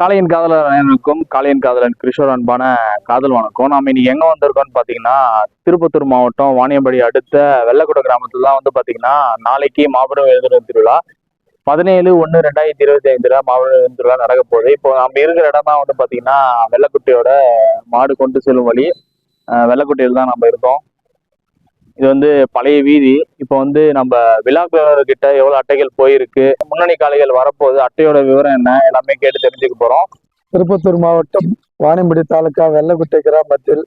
காளையின் காதலர் அனைவருக்கும் காளையின் காதலன் கிருஷோர் அன்பான காதல் வணக்கம். நாம இன்னைக்கு எங்க வந்திருக்கோம்னு பாத்தீங்கன்னா திருப்பத்தூர் மாவட்டம் வாணியம்பாடி அடுத்த வெள்ளக்குட கிராமத்துல தான் வந்து பாத்தீங்கன்னா நாளைக்கு மாபெரும் எழுதுற திருவிழா. பதினேழு ஒன்று ரெண்டாயிரத்தி இருபத்தி ஐந்துல மாவட்ட திருவிழா நடக்க போகுது இப்போ நம்ம இருக்கிற இடம் தான் வந்து பாத்தீங்கன்னா வெள்ளக்குட்டியோட மாடு கொண்டு செல்லும் வழி அஹ் வெள்ளக்குட்டியில் தான் நம்ம இருக்கோம் இது வந்து பழைய வீதி. இப்போ வந்து நம்ம விழாக்கிட்ட எவ்வளவு அட்டைகள் போயிருக்கு முன்னணி காலைகள் வரப்போகுது அட்டையோட விவரம் என்ன எல்லாமே கேட்டு தெரிஞ்சுக்க போறோம். திருப்பத்தூர் மாவட்டம் வாணியம்படி தாலுக்கா வெள்ளக்குட்டை கிராமத்தில்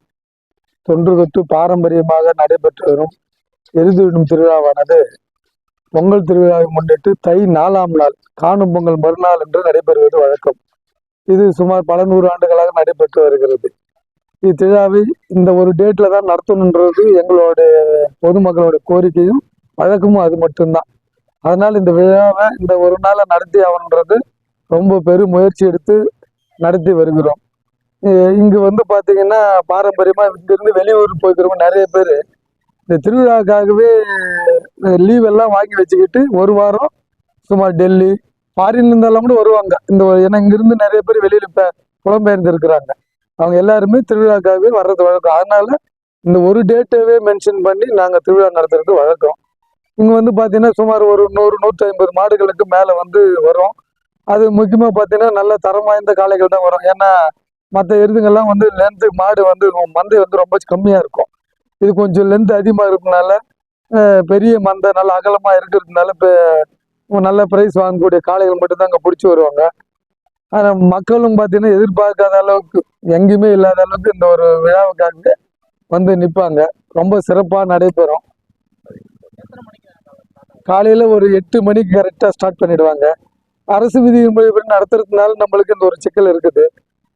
தொன்று தொட்டு பாரம்பரியமாக நடைபெற்று வரும் எருதுவிடும் திருவிழாவானது பொங்கல் திருவிழாவை முன்னிட்டு தை நாலாம் நாள் காணும் பொங்கல் மறுநாள் என்று நடைபெறுவது வழக்கம். இது சுமார் பல நூறு ஆண்டுகளாக நடைபெற்று வருகிறது. இத்திருவிழாவை இந்த ஒரு டேட்ல தான் நடத்தணுன்றது எங்களுடைய பொதுமக்களோட கோரிக்கையும் வழக்கமும் அது மட்டும்தான். அதனால் இந்த விழாவை இந்த ஒரு நாளை நடத்தி ஆகணுன்றது ரொம்ப பெரும் முயற்சி எடுத்து நடத்தி வருகிறோம். இங்கு வந்து பார்த்தீங்கன்னா பாரம்பரியமாக இங்கிருந்து வெளியூர் போய்க்கிறவங்க நிறைய பேர் இந்த திருவிழாக்காகவே லீவ் எல்லாம் வாங்கி வச்சுக்கிட்டு ஒரு வாரம் சுமார் டெல்லி ஃபாரின்ல இருந்தாலும் கூட வருவாங்க. இந்த ஒரு- ஏன்னா இங்கிருந்து நிறைய பேர் வெளியில இப்போ புலம்பெயர்ந்து இருக்கிறாங்க. அவங்க எல்லாருமே திருவிழாக்காகவே வர்றது வழக்கம். அதனால இந்த ஒரு டேட்டாவே மென்ஷன் பண்ணி நாங்கள் திருவிழா நடத்துறது வழக்கம். இங்கே வந்து பார்த்தீங்கன்னா சுமார் ஒரு நூறு நூற்றி ஐம்பது மாடுகளுக்கு மேலே வந்து வரும். அது முக்கியமாக பார்த்தீங்கன்னா நல்ல தரம் வாய்ந்த காளைகள் தான் வரும். ஏன்னா மற்ற எருதுங்கள்லாம் வந்து லென்த்து மாடு வந்து மந்தை வந்து ரொம்ப கம்மியாக இருக்கும். இது கொஞ்சம் லென்த் அதிகமாக இருக்கனால பெரிய மந்தை நல்ல அகலமாக இருக்கிறதுனால இப்போ நல்ல ப்ரைஸ் வாங்கக்கூடிய காளைகள் மட்டும்தான் அங்கே பிடிச்சி வருவாங்க. ஆனால் மக்களும் பார்த்தீங்கன்னா எதிர்பார்க்காத அளவுக்கு எங்கேயுமே இல்லாத அளவுக்கு இந்த ஒரு விழாவுக்காக வந்து நிற்பாங்க ரொம்ப சிறப்பாக நடைபெறும். காலையில் ஒரு எட்டு மணிக்கு கரெக்டாக ஸ்டார்ட் பண்ணிடுவாங்க. அரசு விதிமுறைப்படி நடத்துறதுனால நம்மளுக்கு இந்த ஒரு சிக்கல் இருக்குது.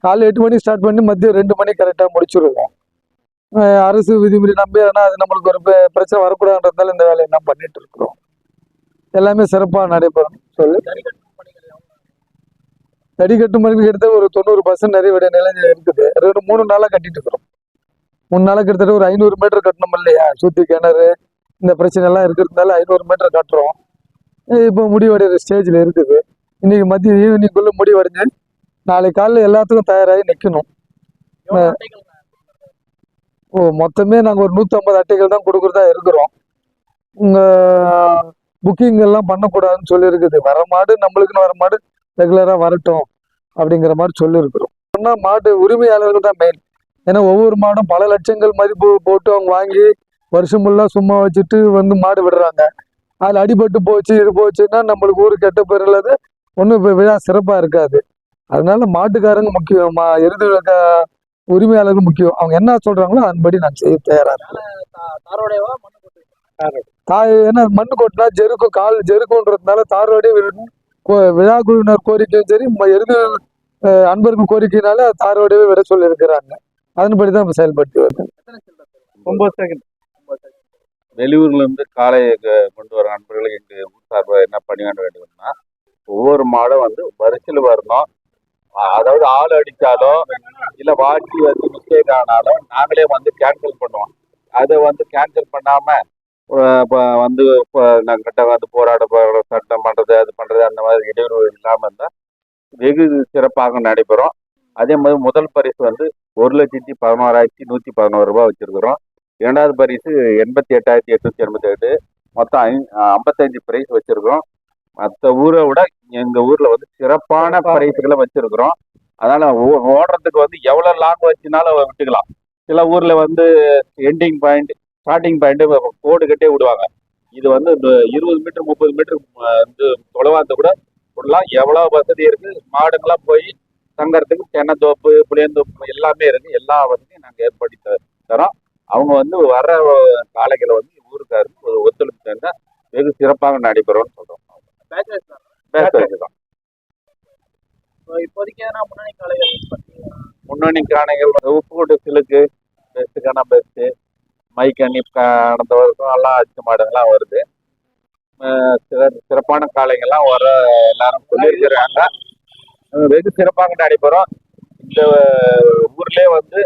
காலை எட்டு மணிக்கு ஸ்டார்ட் பண்ணி மதியம் ரெண்டு மணிக்கு கரெக்டாக முடிச்சிருவோம். அரசு விதிமுறை நம்பி ஆனால் அது நம்மளுக்கு ஒரு பிரச்சனை வரக்கூடாதுன்றதால இந்த வேலையை நாம் பண்ணிட்டு இருக்கிறோம். எல்லாமே சிறப்பாக நடைபெறும் சொல்லு. தடி கட்டும் மணிக்கு கிட்ட ஒரு தொண்ணூறு பர்சன்ட் நிறைய நிலையம் இருக்குது. ரெண்டு மூணு நாளாக கட்டிட்டு இருக்கிறோம். மூணு நாளாக கிட்டத்தட்ட ஒரு ஐநூறு மீட்டர் கட்டணும் இல்லையா? சுற்றி கிணறு இந்த பிரச்சனை எல்லாம் இருக்கிறதுனால ஐநூறு மீட்டர் கட்டுறோம். இப்போ முடிவடைகிற ஸ்டேஜில் இருக்குது. இன்னைக்கு மதியம் ஈவினிங்குள்ளே முடிவடைஞ்சு நாளைக்கு காலையில் எல்லாத்துக்கும் தயாராகி நிற்கணும் மொத்தமே நாங்கள் ஒரு நூற்றம்பது அட்டைகள் தான் கொடுக்குறதா இருக்கிறோம். உங்கள் புக்கிங் எல்லாம் பண்ணக்கூடாதுன்னு சொல்லியிருக்குது. வர மாடு நம்மளுக்குன்னு வர மாடு ரெகுலராக வரட்டும் அப்படிங்கிற மாதிரி சொல்லியிருக்கிறோம். ஆனால் மாடு உரிமையாளர்கள் தான் மெயின் ஏன்னா ஒவ்வொரு மாடும் பல லட்சங்கள் மதிப்பு போட்டு அவங்க வாங்கி வருஷம் ஃபுல்லாக சும்மா வச்சுட்டு வந்து மாடு விடுறாங்க. அதில் அடிபட்டு போச்சு இது போச்சுன்னா நம்மளுக்கு ஊர் கெட்ட பேர் ஒன்றும் இப்போ விழா சிறப்பாக இருக்காது. அதனால மாட்டுக்காரங்க முக்கியம் மா எருது உரிமையாளர்கள் முக்கியம். அவங்க என்ன சொல்றாங்களோ அதன்படி நான் செய்ய தயாரா தாய் ஏன்னா மண்ணு கொட்டினா ஜெருக்கும் கால் ஜெருக்குன்றதுனால தாரோடைய விழா குழுவினர் கோரிக்கையும் சரி ம- எருது அன்பர்கள் கோரிக்கையினால தாரோடவே விட சொல்லி இருக்கிறாங்க அதன்படி தான் இப்ப செயல்பட்டு வருது. ஒன்பது செகண்ட். வெளியூர்ல இருந்து காளை க- கொண்டு வர நண்பர்களுக்கு எங்க ஊர் சார்பாக என்ன பண்ணி வேண்ட வேண்டும்னா ஒவ்வொரு மாடும் வந்து வரிசையில் வரணும். அதாவது ஆள் அடித்தாலோ இல்ல வாட்டி வந்து மிஸ்டேக் ஆனாலும் நாங்களே வந்து கேன்சல் பண்ணுவோம். அதை வந்து கேன்சல் பண்ணாம வந்து இப்போ நாங்கிட்ட வந்து போராட போராட சட்டம் பண்றது அது பண்றது அந்த மாதிரி இடையூறு இல்லாம இருந்தா வெகு சிறப்பாக நடைபெறும். அதே மாதிரி முதல் பரிசு வந்து ஒரு லட்சத்தி பதினோராயிரத்தி நூத்தி பதினோரு ரூபாய் வச்சிருக்கிறோம். இரண்டாவது பரிசு எண்பத்தி எட்டாயிரத்தி எட்நூத்தி எண்பத்தி எட்டு. மொத்தம் ஐ ஐம்பத்தஞ்சு பிரைஸ் வச்சிருக்கோம் மற்ற ஊரை விட எங்க ஊர்ல வந்து சிறப்பான பிரைஸ்களை வச்சிருக்கிறோம். அதனால ஓ- ஓடுறதுக்கு வந்து எவ்வளவு லாங் வச்சுனாலும் விட்டுக்கலாம். சில ஊர்ல வந்து எண்டிங் பாயிண்ட் ஸ்டார்டிங் பாயிண்ட் கோடு கட்டே விடுவாங்க. இது வந்து இருபது மீட்டர் முப்பது மீட்டர் வந்து தொலைவாந்த கூட விடலாம். எவ்வளவு வசதி இருக்கு? மாடுங்கெல்லாம் போய் தங்கறதுக்கு தென்னந்தோப்பு புளியந்தோப்பு எல்லாமே இருக்கு. எல்லா வசதியும் நாங்க ஏற்படுத்தி தரோம். அவங்க வந்து வர காளைகளை வந்து ஊருக்காருக்கு ஒரு ஒத்துழைப்பு வெகு சிறப்பாக நடைபெறும்னு சொல்றோம். Wise தான்? இப்போதைக்கு எதனா முன்னணி காளைகள் முன்னணி காணைகள் உப்புக்கோட்டை சிலுக்கு பெஸ்ட்டுக்கான பெஸ்ட்டு மைக்கண்ணி கடந்த வருஷம் எல்லாம் அச்சு மாடுங்கள்லாம் வருது. சிறப்பான காளைங்கள்லாம் வர எல்லாரும் சொல்லியிருக்கிறாங்க. வெகு சிறப்பாக நடைபெறும். இந்த ஊர்லயே வந்து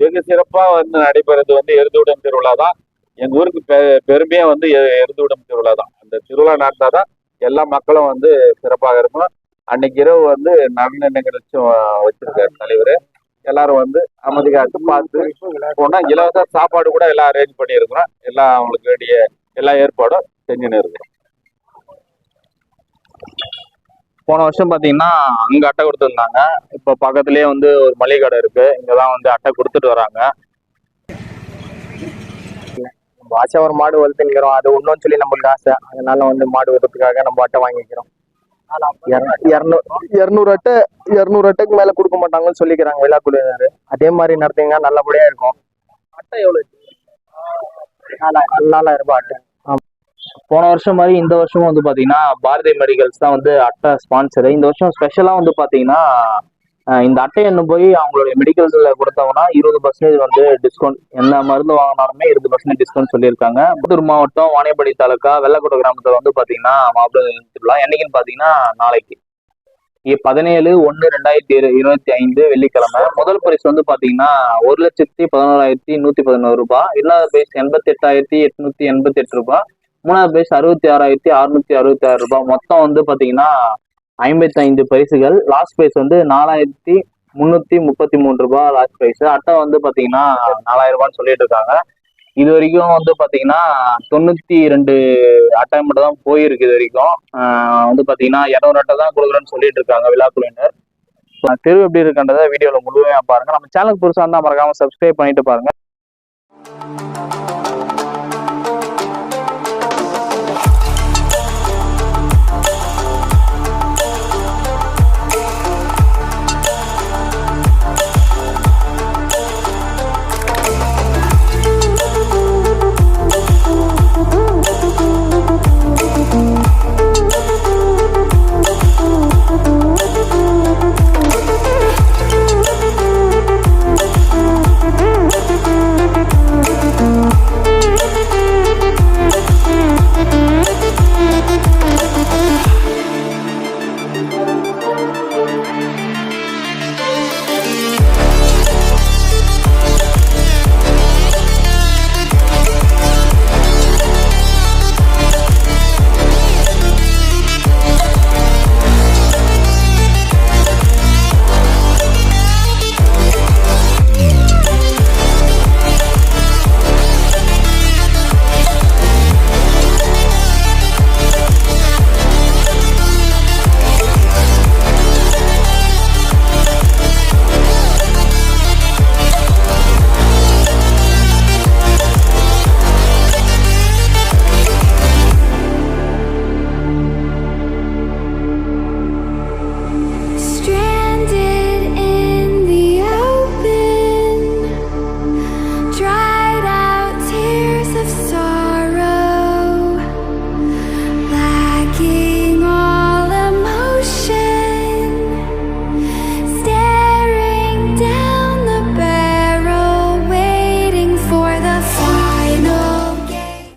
வெகு மிக சிறப்பா வந்து நடைபெறது வந்து எருதுவிடும் திருவிழா தான். எங்க ஊருக்கு பெ- பெருமையே வந்து எருதுவிடும் திருவிழா தான். அந்த திருவிழா நடந்தாதான் எல்லா மக்களும் வந்து சிறப்பாக இருக்கும். அன்னைக்கு இரவு வந்து நடன நிகழ்ச்சியும் வச்சிருக்காரு தலைவர். எல்லாரும் வந்து அமைதி காத்து பார்த்து போனா இலவச சாப்பாடு கூட எல்லாம் அரேஞ்ச் பண்ணியிருக்கிறோம். எல்லாம் அவங்களுக்கு வேண்டிய எல்லா ஏற்பாடும் செஞ்சுன்னு இருக்கிறோம். போன வருஷம் பார்த்தீங்கன்னா அங்கே அட்டை கொடுத்துருந்தாங்க. இப்போ பக்கத்துலேயே வந்து ஒரு மளிகை கடை இருக்கு. இங்கதான் வந்து அட்டை கொடுத்துட்டு வராங்க. ஆசை ஒரு மாடு வளர்த்துக்கிறோம் அது ஒன்றும் சொல்லி நம்மளுக்கு ஆசை. அதனால வந்து மாடு வளர்த்துக்காக நம்ம அட்டை வாங்கிக்கிறோம். இரநூறு அட்டை இரநூறு அட்டைக்கு மேல கொடுக்க மாட்டாங்கன்னு சொல்லிக்கிறாங்க விழா குழுவினர். அதே மாதிரி நடத்தீங்கன்னா நல்லபடியா இருக்கும். அட்டை எவ்வளவு நாலாயிரம் ரூபாய் அட்டை. போன வருஷம் மாதிரி இந்த வருஷமும் வந்து பாத்தீங்கன்னா பாரதி மெடிக்கல்ஸ் தான் வந்து அட்டை ஸ்பான்சர் இந்த வருஷம் ஸ்பெஷலா வந்து பாத்தீங்கன்னா இந்த அட்டை போய் அவங்களுடைய மெடிக்கல்ஸ்ல கொடுத்தவங்கன்னா இருபது பர்சன்டேஜ் வந்து டிஸ்கவுண்ட் எந்த மருந்து வாங்கினாலுமே இருபது பர்சன்டேஜ் டிஸ்கவுண்ட் சொல்லியிருக்காங்க. புத்தூர் மாவட்டம் வாணியப்படி தாலுக்கா வெள்ளக்கோட்டை கிராமத்துல வந்து பாத்தீங்கன்னா மாபெரும் திருவிழா என்னைக்குன்னு பாத்தீங்கன்னா நாளைக்கு. பதினேழு ஒன்னு ரெண்டாயிரத்தி இருபத்தி ஐந்து வெள்ளிக்கிழமை. முதல் பரிசு வந்து பாத்தீங்கன்னா ஒரு லட்சத்தி பதினோராயிரத்தி நூத்தி பதினோரு ரூபாய் இரண்டாவது பரிசு எண்பத்தி எட்டாயிரத்தி எட்நூத்தி எண்பத்தி எட்டு ரூபாய் மூணாவது பரிசு அறுபத்தி ஆறாயிரத்தி அறுநூத்தி அறுபத்தி ஆறு ரூபாய் மொத்தம் வந்து பாத்தீங்கன்னா ஐம்பத்தி ஐந்து பரிசுகள். லாஸ்ட் பிரைஸ் வந்து நாலாயிரத்தி முன்னூத்தி முப்பத்தி மூணு ரூபாய் லாஸ்ட் பிரைஸ் அட்டை வந்து பாத்தீங்கன்னா நாலாயிரம் ரூபான்னு சொல்லிட்டு இருக்காங்க. இது வரைக்கும் வந்து பாத்தீங்கன்னா தொண்ணூத்தி ரெண்டு அட்டை மட்டும் தான் போயிருக்கு இது வரைக்கும். வந்து பாத்தீங்கன்னா இரநூறு அட்டை தான் கொடுக்குறேன்னு சொல்லிட்டு இருக்காங்க விழாக்குழுவினர் தெரு எப்படி இருக்குன்றத வீடியோல முழுமையா பாருங்க. நம்ம சேனல் புதுசா இருந்தா மறக்காம சப்ஸ்கிரைப் பண்ணிட்டு பாருங்க.